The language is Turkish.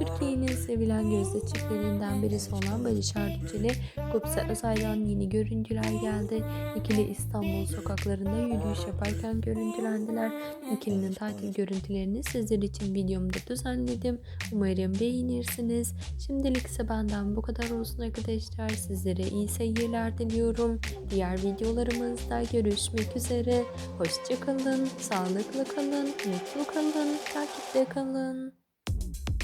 Türkiye'nin sevilen gözde çiftlerinden birisi olan Barış Arduç ile Gupse Özay'dan yeni görüntüler geldi. İkili İstanbul sokaklarında yürüyüş yaparken görüntülendiler. İkilinin tatil görüntülerini sizler için videomda düzenledim. Umarım beğenirsiniz. Şimdilik ise benden bu kadar olsun arkadaşlar. Sizlere iyi seyirler diliyorum. Diğer videolarımızda görüşmek üzere. Hoşçakalın, sağlıklı kalın, mutlu kalın, takipte kalın.